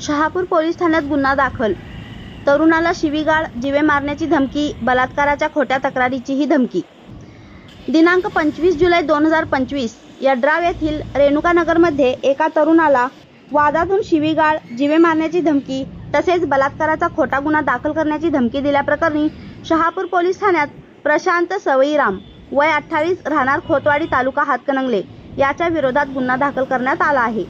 Shahapur police ठाण्यात गुन्हा दाखल. तरुणाला शिवीगाळ जिवे मारण्याची धमकी बलात्काराच्या खोट्या तक्रारीचीही धमकी. दिनांक पंचवीस जुलै दोन हजार पंचवीस यड्राव येथील रेणुकानगरमध्ये एका तरुणाला वादातून शिवीगाळ जिवे मारण्याची धमकी तसेच बलात्काराचा खोटा गुन्हा दाखल करण्याची धमकी दिल्याप्रकरणी शहापूर पोलीस ठाण्यात प्रशांत सवईराम वय अठ्ठावीस राहणार खोतवाडी तालुका हातकणंगले. याच्या विरोधात गुन्हा दाखल करण्यात आला आहे.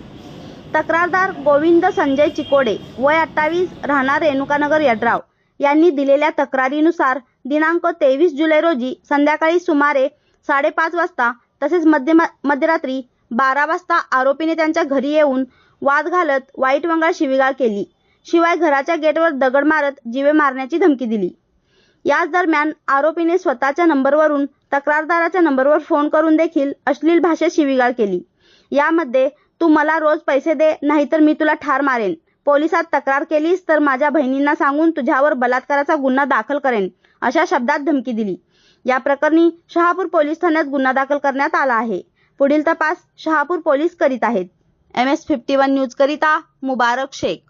तक्रारदार गोविंद संजय चिकोडे वय अठ्ठावीस राहणार रेणुकानगर यड्राव यांनी दिलेल्या तक्रारीनुसार दिनांक तेवीस जुलै रोजी संध्याकाळी सुमारे साडेपाच वाजता तसेच मध्य मध्यरात्री बारा वाजता आरोपीने त्यांच्या घरी येऊन वाद घालत वाईट वंगाळ शिवीगाळ केली. शिवाय घराच्या गेटवर दगड मारत जीवे मारण्याची धमकी दिली. याच दरम्यान आरोपीने स्वतःच्या नंबरवरून तक्रारदाराच्या नंबरवर फोन करून देखील अश्लील भाषेत शिवीगाळ केली. यामध्ये तू मला रोज पैसे दे नाहीतर मी तुला ठार मारेन. पोलिसात तक्रार केलीस तर माझ्या बहिणींना सांगून तुझ्यावर बलात्काराचा गुन्हा दाखल करेन अशा शब्दात धमकी दिली. या प्रकरणी शहापूर पोलीस ठाण्यात गुन्हा दाखल करण्यात आला आहे. पुढील तपास शहापूर पोलीस करीत आहेत. M S fifty one news करिता मुबारक शेख.